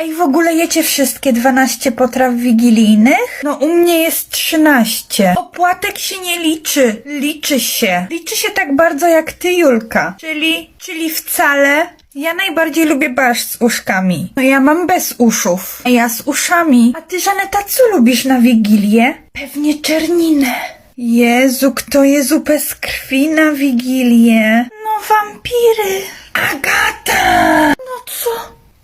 Ej, w ogóle jecie wszystkie 12 potraw wigilijnych? No u mnie jest 13. Opłatek się nie liczy. Liczy się. Liczy się tak bardzo jak ty, Julka. Czyli, czyli wcale. Ja najbardziej lubię barszcz z uszkami. No ja mam bez uszów. A ja z uszami. A ty, Żaneta, co lubisz na Wigilię? Pewnie czerninę. Jezu, kto je zupę z krwi na Wigilię? No wampiry. Agata!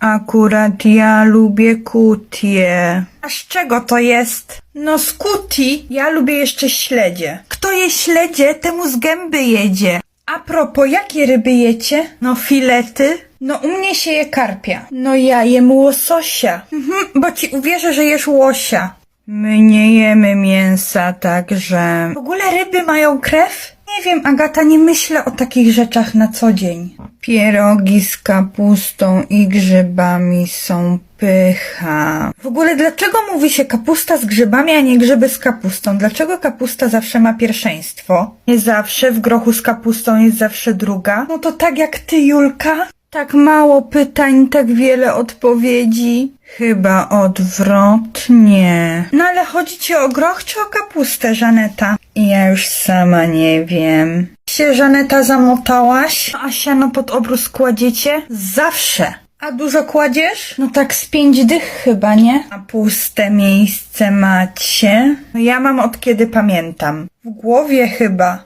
Akurat ja lubię kutie. A z czego to jest? No z kuti. Ja lubię jeszcze śledzie. Kto je śledzie, temu z gęby jedzie. A propos, jakie ryby jecie? No filety. No u mnie się je karpia. No ja jem łososia. Mhm, bo ci uwierzę, że jesz łosia. My nie jemy mięsa, także... W ogóle ryby mają krew? Nie wiem, Agata, nie myślę o takich rzeczach na co dzień. Pierogi z kapustą i grzybami są pycha. W ogóle dlaczego mówi się kapusta z grzybami, a nie grzyby z kapustą? Dlaczego kapusta zawsze ma pierwszeństwo? Nie zawsze, w grochu z kapustą jest zawsze druga. No to tak jak ty, Julka? Tak mało pytań, tak wiele odpowiedzi. Chyba odwrotnie. No ale chodzi ci o groch czy o kapustę, Żaneta? Ja już sama nie wiem. Się, Żaneta, zamotałaś? A siano pod obrus kładziecie? Zawsze. A dużo kładziesz? No tak z pięć dych chyba, nie? A puste miejsce macie? No ja mam od kiedy pamiętam. W głowie chyba.